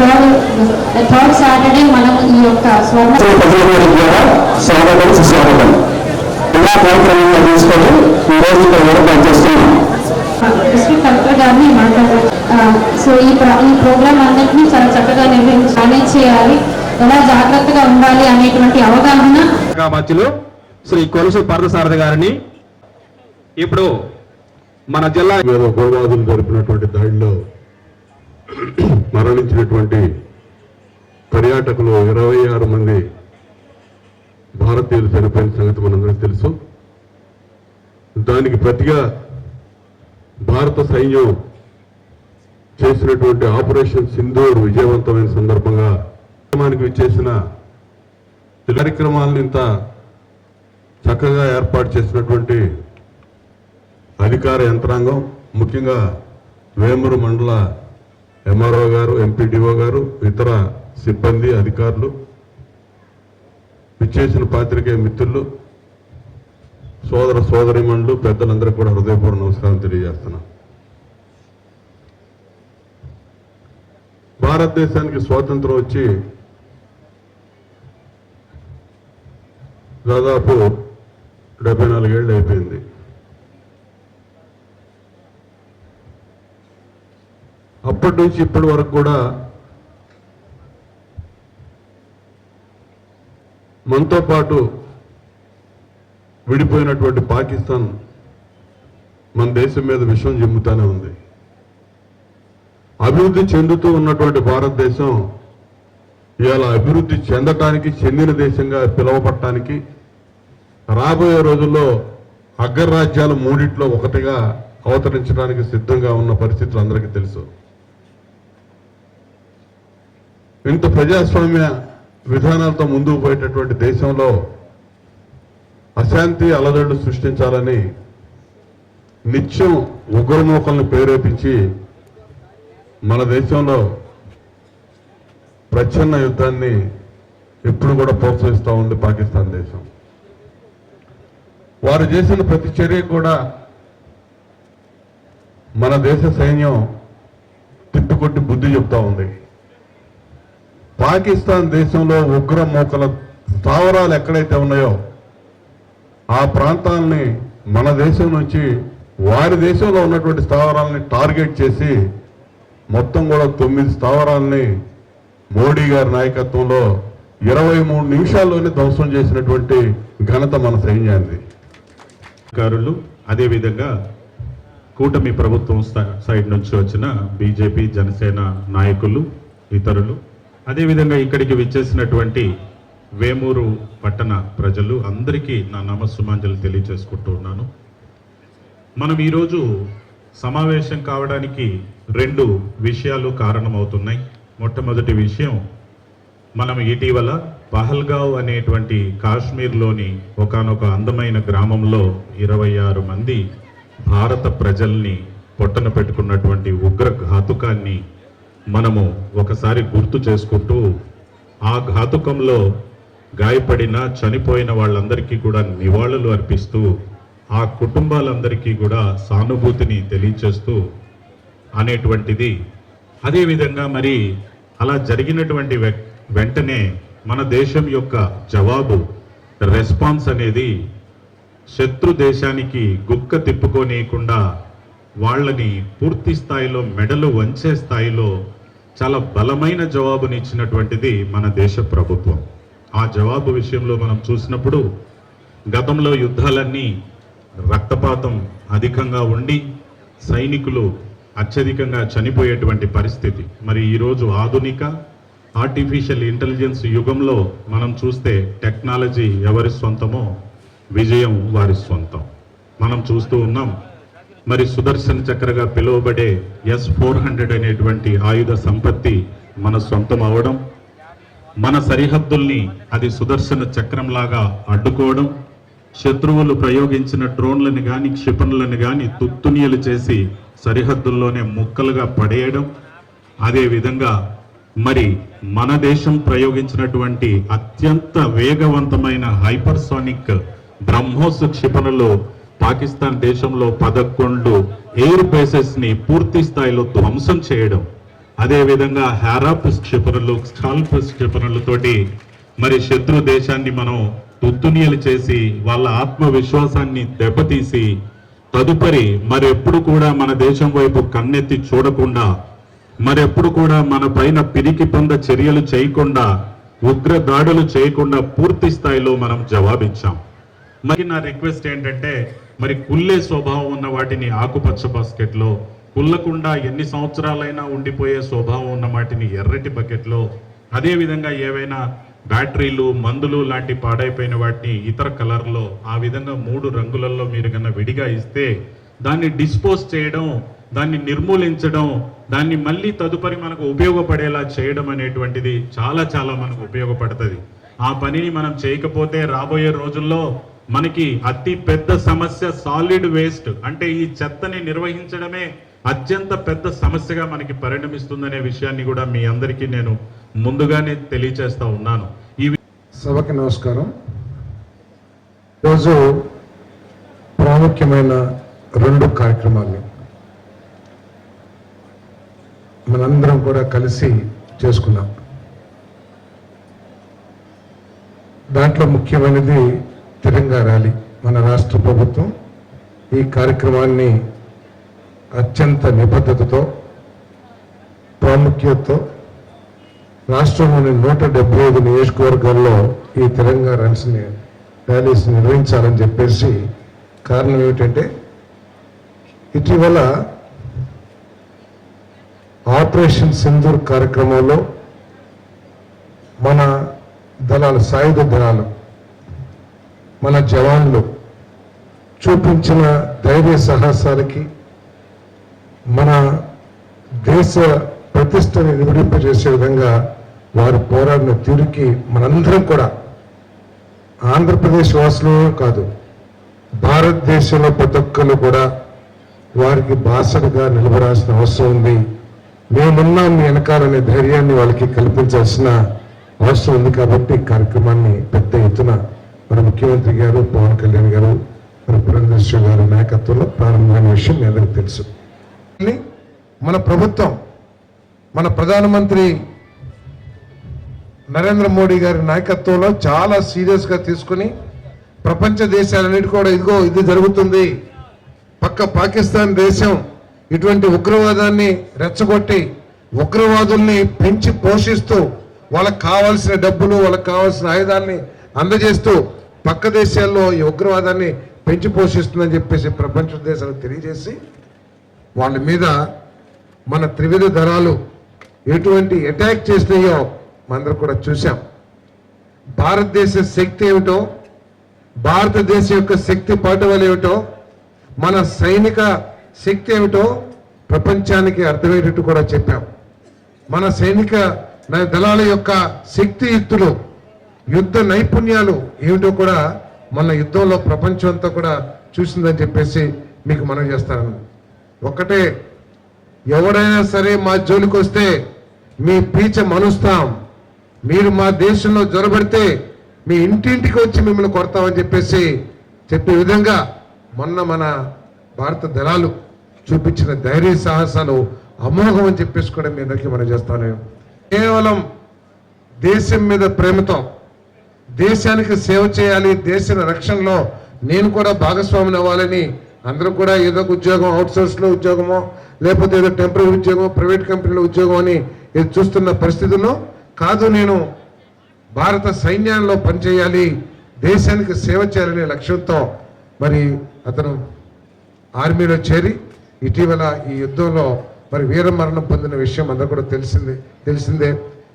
Third Saturday మనం ఈ యొక్క స్వర్ణ స్వాగతం. సుస్వాగతం ఇలా కార్యక్రమంగా తీసుకొని ఈ రోజు ఇక్కడ ఏర్పాటు చేస్తున్నాం డిస్ట్రిక్ట్ కలెక్టర్ గారిని మాట్లాడారు సో ఈ ప్ర- ఈ ప్రోగ్రామ్ అందరినీ చాలా చక్కగా నిర్వహించి మేనేజ్ చేయాలి. ఎలా జాగ్రత్తగా ఉండాలి అనేటువంటి అవగాహన. మధ్యలో శ్రీ కొలుసు పార్థసారథి గారిని ఇప్పుడు మన జిల్లా జరిపినటువంటి దాడిలో మరణించినటువంటి పర్యాటకులు ఇరవై ఆరు మంది భారతీయులు చనిపోయిన సంగతి మనందరికీ తెలుసు. దానికి ప్రతిగా భారత సైన్యం చేసినటువంటి ఆపరేషన్ సింధూర్ విజయవంతమైన సందర్భంగా కార్యక్రమానికి చేసిన కార్యక్రమాలను ఇంత చక్కగా ఏర్పాటు చేసినటువంటి అధికార యంత్రాంగం ముఖ్యంగా వేమూరు మండల ఎంఆర్ఓ గారు ఎంపీడీఓ గారు ఇతర సిబ్బంది అధికారులు విచ్చేసిన పాత్రికే మిత్రులు సోదర సోదరిమణులు పెద్దలందరికీ కూడా హృదయపూర్వ నమస్కారం తెలియజేస్తున్నాం. భారతదేశానికి స్వాతంత్రం వచ్చి దాదాపు డెబ్బై నాలుగేళ్ళు అయిపోయింది. అప్పటి నుంచి ఇప్పటి వరకు కూడా మనతో పాటు విడిపోయినటువంటి పాకిస్తాన్ మన దేశం మీద విషయం జిమ్ముతానే ఉంది. అభివృద్ధి చెందుతూ ఉన్నటువంటి భారతదేశం ఇవాళ అభివృద్ధి చెందటానికి చెందిన దేశంగా పిలువపడటానికి రాబోయే రోజుల్లో అగ్రరాజ్యాలు మూడిట్లో ఒకటిగా అవతరించడానికి సిద్ధంగా ఉన్న పరిస్థితులు అందరికీ తెలుసు. ఇంత ప్రజాస్వామ్య విధానాలతో ముందుకు పోయేటటువంటి దేశంలో అశాంతి అలజడులు సృష్టించాలని నిత్యం ఉగ్రమూకల్ని ప్రేరేపించి మన దేశంలో ప్రచ్ఛన్న యుద్ధాన్ని ఎప్పుడు కూడా ప్రోత్సహిస్తూ ఉంది పాకిస్తాన్ దేశం. వారు చేసిన ప్రతి చర్య కూడా మన దేశ సైన్యం తిప్పికొట్టి బుద్ధి చెప్తా ఉంది. పాకిస్తాన్ దేశంలో ఉగ్ర మూకల స్థావరాలు ఎక్కడైతే ఉన్నాయో ఆ ప్రాంతాలని మన దేశం నుంచి వారి దేశంలో ఉన్నటువంటి స్థావరాలని టార్గెట్ చేసి మొత్తం కూడా తొమ్మిది స్థావరాలని మోడీ గారి నాయకత్వంలో ఇరవై మూడు నిమిషాల్లోనే ధ్వంసం చేసినటువంటి ఘనత మన సైన్యానికి అధికారులు అదేవిధంగా కూటమి ప్రభుత్వం సైడ్ నుంచి వచ్చిన బీజేపీ జనసేన నాయకులు ఇతరులు అదేవిధంగా ఇక్కడికి విచ్చేసినటువంటి వేమూరు పట్టణ ప్రజలు అందరికీ నా నామసుమాంజలు తెలియజేసుకుంటూ ఉన్నాను. మనం ఈరోజు సమావేశం కావడానికి రెండు విషయాలు కారణమవుతున్నాయి. మొట్టమొదటి విషయం మనం ఇటీవల పహల్గావ్ అనేటువంటి కాశ్మీర్లోని ఒకానొక అందమైన గ్రామంలో ఇరవై ఆరు మంది భారత ప్రజల్ని పొట్టన పెట్టుకున్నటువంటి ఉగ్ర ఘాతుకాన్ని మనము ఒకసారి గుర్తు చేసుకుంటూ ఆ ఘాతుకంలో గాయపడిన చనిపోయిన వాళ్ళందరికీ కూడా నివాళులు అర్పిస్తూ ఆ కుటుంబాలందరికీ కూడా సానుభూతిని తెలియచేస్తూ అనేటువంటిది. అదేవిధంగా మరి అలా జరిగినటువంటి వె- వెంటనే మన దేశం యొక్క జవాబు రెస్పాన్స్ అనేది శత్రు దేశానికి గుక్క తిప్పుకోనీయకుండా వాళ్ళని పూర్తి స్థాయిలో మెడలు వంచే స్థాయిలో చాలా బలమైన జవాబునిచ్చినటువంటిది మన దేశ ప్రభుత్వం. ఆ జవాబు విషయంలో మనం చూసినప్పుడు గతంలో యుద్ధాలన్నీ రక్తపాతం అధికంగా ఉండి సైనికులు అత్యధికంగా చనిపోయేటువంటి పరిస్థితి. మరి ఈరోజు ఆధునిక ఆర్టిఫిషియల్ ఇంటెలిజెన్స్ యుగంలో మనం చూస్తే టెక్నాలజీ ఎవరి సొంతమో విజయం వారి సొంతం. మనం చూస్తూ ఉన్నాం మరి సుదర్శన చక్రగా పిలువబడే ఎస్ ఫోర్ హండ్రెడ్ అనేటువంటి ఆయుధ సంపత్తి మన సొంతం అవడం మన సరిహద్దుల్ని అది సుదర్శన చక్రంలాగా అడ్డుకోవడం శత్రువులు ప్రయోగించిన డ్రోన్లను కానీ క్షిపణులను కానీ తుత్తునియలు చేసి సరిహద్దుల్లోనే ముక్కలుగా పడేయడం అదేవిధంగా మరి మన దేశం ప్రయోగించినటువంటి అత్యంత వేగవంతమైన హైపర్సోనిక్ బ్రహ్మోస్ క్షిపణులు పాకిస్తాన్ దేశంలో పదకొండు ఎయిర్ బేసెస్ని పూర్తి స్థాయిలో ధ్వంసం చేయడం అదేవిధంగా హ్యారాప్ క్షిపణులు స్కాల్ప్ క్షిపణులతోటి మరి శత్రు దేశాన్ని మనం తుత్తునియలు చేసి వాళ్ళ ఆత్మవిశ్వాసాన్ని దెబ్బతీసి తదుపరి మరెప్పుడు కూడా మన దేశం వైపు కన్నెత్తి చూడకుండా మరెప్పుడు కూడా మన పైన పిరికి పొంద చర్యలు చేయకుండా ఉగ్ర దాడులు చేయకుండా పూర్తి స్థాయిలో మనం జవాబిచ్చాం. మరి నా రిక్వెస్ట్ ఏంటంటే మరి కుళ్ళే స్వభావం ఉన్న వాటిని ఆకుపచ్చ బాస్కెట్లో కుళ్ళకుండా ఎన్ని సంవత్సరాలైనా ఉండిపోయే స్వభావం ఉన్న వాటిని ఎర్రటి బకెట్లో అదే విధంగా ఏవైనా బ్యాటరీలు మందులు లాంటి పాడైపోయిన వాటిని ఇతర కలర్లో ఆ విధంగా మూడు రంగులలో మీరు కన్నా విడిగా ఇస్తే దాన్ని డిస్పోజ్ చేయడం దాన్ని నిర్మూలించడం దాన్ని మళ్ళీ తదుపరి మనకు ఉపయోగపడేలా చేయడం అనేటువంటిది చాలా చాలా మనకు ఉపయోగపడుతుంది. ఆ పనిని మనం చేయకపోతే రాబోయే రోజుల్లో మనకి అతి పెద్ద సమస్య సాలిడ్ వేస్ట్ అంటే ఈ చెత్తని నిర్వహించడమే అత్యంత పెద్ద సమస్యగా మనకి పరిణమిస్తుందనే విషయాన్ని కూడా మీ అందరికీ నేను ముందుగానే తెలియచేస్తా ఉన్నాను. ఈ సభకి నమస్కారం. ఈరోజు ప్రాముఖ్యమైన రెండు కార్యక్రమాలు మనందరం కూడా కలిసి చేసుకున్నాం. దాంట్లో ముఖ్యమైనది తిరంగా ర్యాలీ మన రాష్ట్ర ప్రభుత్వం ఈ కార్యక్రమాన్ని అత్యంత నిబద్ధతతో ప్రాముఖ్యతతో రాష్ట్రంలోని నూట డెబ్బై ఐదు నియోజకవర్గాల్లో ఈ తెలంగాణ రన్స్ని ర్యాలీస్ నిర్వహించాలని చెప్పేసి కారణం ఏమిటంటే ఇటీవల ఆపరేషన్ సింధూర్ కార్యక్రమంలో మన దళాలు సాయుధ దళాలు మన జవాన్లు చూపించిన ధైర్య సాహసాలకి మన దేశ ప్రతిష్టని నివడింపజేసే విధంగా వారు పోరాడిన తీరుకి మనందరం కూడా ఆంధ్రప్రదేశ్ వాసులు కాదు భారతదేశంలో ప్రతి ఒక్కరు కూడా వారికి బాసటగా నిలబడాల్సిన అవసరం ఉంది. మేమున్నాం మీ వెనకాలనే ధైర్యాన్ని వాళ్ళకి కల్పించాల్సిన అవసరం ఉంది కాబట్టి కార్యక్రమాన్ని పెద్ద ఎత్తున మన ముఖ్యమంత్రి గారు పవన్ కళ్యాణ్ గారు మరి పురంధేశ్వరి గారి నాయకత్వంలో ప్రారంభమైన విషయం మీ అందరికీ తెలుసు. మన ప్రభుత్వం మన ప్రధానమంత్రి నరేంద్ర మోడీ గారి నాయకత్వంలో చాలా సీరియస్గా తీసుకుని ప్రపంచ దేశాలన్నిటి కూడా ఇదిగో ఇది జరుగుతుంది. పక్క పాకిస్తాన్ దేశం ఇటువంటి ఉగ్రవాదాన్ని రెచ్చగొట్టి ఉగ్రవాదుల్ని పెంచి పోషిస్తూ వాళ్ళకి కావాల్సిన డబ్బులు వాళ్ళకి కావాల్సిన ఆయుధాలని అందజేస్తూ పక్క దేశాల్లో ఈ ఉగ్రవాదాన్ని పెంచి పోషిస్తుందని చెప్పేసి ప్రపంచ దేశాలకు తెలియజేసి వాళ్ళ మీద మన త్రివిధ దళాలు ఎటువంటి అటాక్ చేసినాయో మనందరం కూడా చూసాం భారతదేశ శక్తి ఏమిటో భారతదేశం యొక్క శక్తి పాటువలు ఏమిటో మన సైనిక శక్తి ఏమిటో ప్రపంచానికి అర్థమయ్యేటట్టు కూడా చెప్పాం. మన సైనిక న- దళాల యొక్క శక్తియుక్తులు యుద్ధ నైపుణ్యాలు ఏమిటో కూడా మన యుద్ధంలో ప్రపంచం అంతా కూడా చూసిందని చెప్పేసి మీకు మనం చేస్తాను. ఒకటే ఎవడైనా సరే మా జోలికి వస్తే మీ పీచ మనుస్తాం మీరు మా దేశంలో జ్వరబడితే మీ ఇంటింటికి వచ్చి మిమ్మల్ని కొడతామని చెప్పేసి చెప్పే విధంగా మొన్న మన భారత దళాలు చూపించిన ధైర్య సాహసాలు అమోఘం అని చెప్పేసి కూడా మీ అందరికీ మనం చేస్తాను. కేవలం దేశం మీద ప్రేమతో దేశానికి సేవ చేయాలి దేశ రక్షణలో నేను కూడా భాగస్వామిని అవ్వాలని అందరూ కూడా ఏదో ఒక ఉద్యోగం అవుట్సోర్స్లో ఉద్యోగమో లేకపోతే ఏదో టెంపరీ ఉద్యోగం ప్రైవేట్ కంపెనీలో ఉద్యోగం అని ఇది చూస్తున్న పరిస్థితుల్లో కాదు నేను భారత సైన్యంలో పనిచేయాలి దేశానికి సేవ చేయాలనే లక్ష్యంతో మరి అతను ఆర్మీలో చేరి ఇటీవల ఈ యుద్ధంలో మరి వీరమరణం పొందిన విషయం అందరూ కూడా తెలిసిందే తెలిసిందే.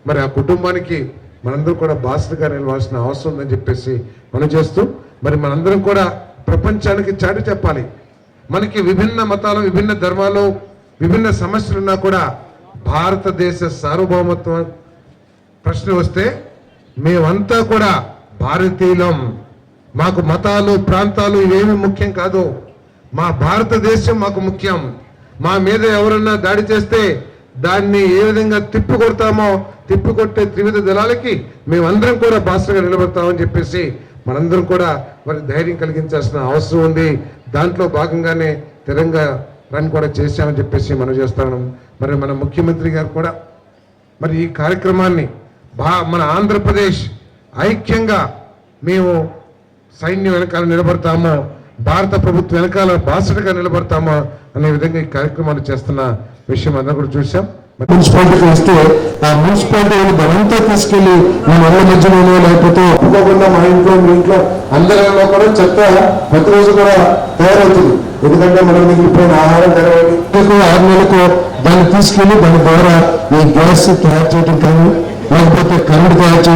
మరి ఆ కుటుంబానికి మనందరం కూడా బాసులుగా నిలవాల్సిన అవసరం ఉందని చెప్పేసి మనం చేస్తూ మరి మనందరం కూడా ప్రపంచానికి చాటి చెప్పాలి. మనకి విభిన్న మతాలు విభిన్న ధర్మాలు విభిన్న సమస్యలు ఉన్నా కూడా భారతదేశ సార్వభౌమత్వం ప్రశ్న వస్తే మేమంతా కూడా భారతీయులం. మాకు మతాలు ప్రాంతాలు ఇవేమి ముఖ్యం కాదు. మా భారతదేశం మాకు ముఖ్యం. మా మీద ఎవరన్నా దాడి చేస్తే దాన్ని ఏ విధంగా తిప్పి కొడతామో తిప్పి కొట్టే త్రివిధ దళాలకి మేమందరం కూడా భాషగా నిలబడతామని చెప్పేసి మనందరం కూడా మరి ధైర్యం కలిగించాల్సిన అవసరం ఉంది. దాంట్లో భాగంగానే తెలంగాణ రన్ కూడా చేశామని చెప్పేసి మనం చేస్తాను. మరి మన ముఖ్యమంత్రి గారు కూడా మరి ఈ కార్యక్రమాన్ని బా మన ఆంధ్రప్రదేశ్ ఐక్యంగా మేము సైన్యం వెనకాల నిలబడతామో భారత ప్రభుత్వం వెనకాల బాసటగా నిలబడతామో అనే విధంగా ఈ కార్యక్రమాలు చేస్తున్న విషయం అందరూ కూడా చూసాం మున్సిపాలిటీకి వస్తే ఆ మున్సిపాలిటీ వాళ్ళు ధనంతా తీసుకెళ్ళి మన ఇళ్ళ మధ్యలోనో లేకపోతే ఒప్పుకోకుండా మా ఇంట్లో మీ ఇంట్లో అందరిలో కూడా చెత్త ప్రతిరోజు కూడా తయారవుతుంది. ఎందుకంటే మనం మిగిలిపోయిన ఆహారం తెరవాలి ఆరు నెలలకు దాన్ని తీసుకెళ్ళి దాని ద్వారా ఈ గ్యాస్ తయారు చేయడం కానీ లేకపోతే కరెంట్ తయారు చేయడం